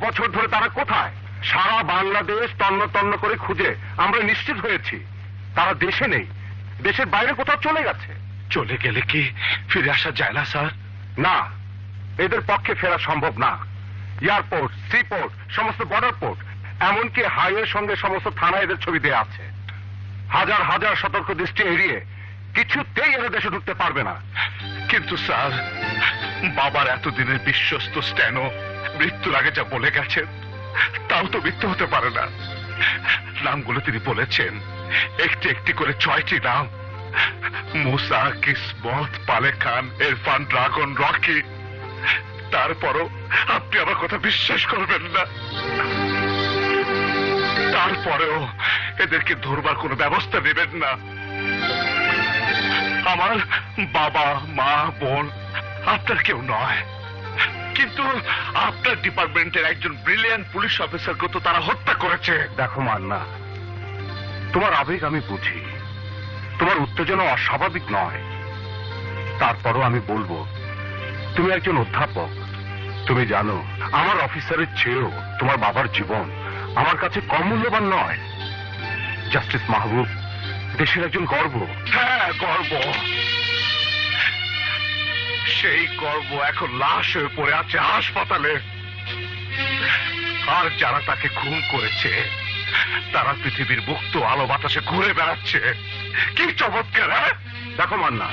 বছর ধরে তারা কোথায়? সারা বাংলাদেশ তন্ন তন্ন করে খুঁজে আমরা নিশ্চিত হয়েছি। তারা দেশে নেই। দেশের বাইরে কোথাও চলে গেছে। চলে গেলে কি ফিরে আসা যায় না স্যার? না এদের পক্ষে ফেরা সম্ভব না। এয়ারপোর্ট সিপোর্ট সমস্ত বর্ডার পোর্ট এমনকি হাইওয়ের সঙ্গে সমস্ত থানা এদের ছবি দেয়া আছে। হাজার হাজার সতর্ক দৃষ্টি এড়িয়ে কিছুতেই এরা দেশে ঢুকতে পারবে না। কিন্তু স্যার বাবার এতদিনের বিশ্বস্ত স্ট্যানো মৃত্যুর আগে যা বলে গেছেন, তাও তো মিথ্যে হতে পারে না। নামগুলো তিনি বলেছেন। একটি একটি করে ছয়টি নাম। মুসা, কিসমত পালে খান ইরফান ড্রাগন, রকি। তারপরও আপনি আমার কথা বিশ্বাস করবেন না। তারপরেও এদেরকে ধরবার কোনো ব্যবস্থা নেবেন না। আমার বাবা, মা, বোন আপনার কেউ নয়। কিন্তু আপনার ডিপার্টমেন্টের একজন ব্রিলিয়ান্ট পুলিশ অফিসারকে তো তারা হত্যা করেছে। দেখো মান্না তোমার আবেগ আমি বুঝি। তোমার উত্তেজনা অস্বাভাবিক নয়। তারপরও আমি বলব তুমি একজন অধ্যাপক। তুমি জানো আমার অফিসারের চেয়েও তোমার বাবার জীবন আমার কাছে কম মূল্যবান নয়। জাস্টিস মাহবুব দেশের একজন গর্ব। হ্যাঁ গর্ব। সেই গর্ব এখন লাশ হয়ে পড়ে আছে হাসপাতালে। আর যারা তাকে খুন করেছে, তারা পৃথিবীর মুক্ত আলো বাতাসে ঘুরে বেড়াচ্ছে। কি চমৎকার হ্যাঁ? দেখো মান্না।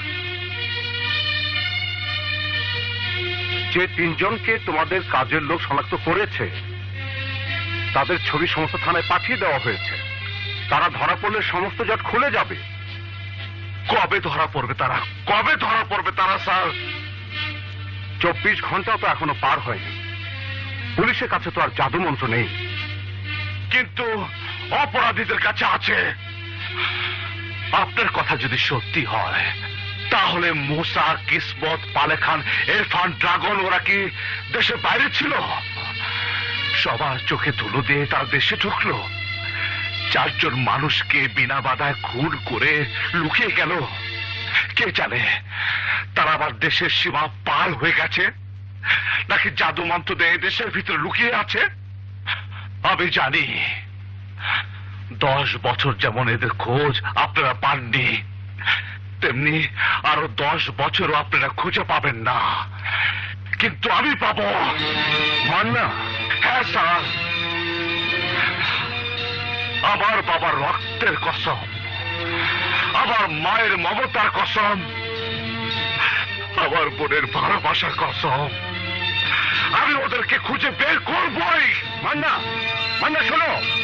যে তিনজনকে তোমাদের কাজের লোক শনাক্ত করেছে, তাদের ছবি সমস্ত থানায় পাঠিয়ে দেওয়া হয়েছে। তারা ধরা পড়লে সমস্ত জট খুলে যাবে। কবে ধরা পড়বে তারা? কবে ধরা পড়বে তারা, স্যার? চব্বিশ ঘণ্টা তো এখনও পার হয়নি। পুলিশের কাছে তো আর জাদু মন্ত্র নেই। কিন্তু অপরাধীদের কাছে আছে। আপনার কথা যদি সত্যি হয়, তাহলে মুসা কিসমত পালেখান, এরফান, ড্রাগন, ওরা কি দেশের বাইরে ছিল? সবার চোখে ধুলো দিয়ে তার দেশে ঢুকলো। চারজন মানুষকে বিনা বাধায় খুন করে লুকিয়ে গেল। কে জানে? তারা আবার দেশের সীমা পার হয়ে গেছে? নাকি জাদু মন্ত্র দেশের ভিতরে লুকিয়ে আছে? আমি জানি। দশ বছর যেমন এদের খোঁজ আপনারা পাননি, তেমনি আরও দশ বছরও আপনারা খুঁজে পাবেন না। কিন্তু আমি পাবো। মান্না। হ্যাঁ স্যার। আমার বাবার রক্তের কসম। আমার মায়ের মমতার কসম, আমার বোনের ভালোবাসার কসম, আমি ওদেরকে খুঁজে বের করবই। মান্না মান্না, শোনো।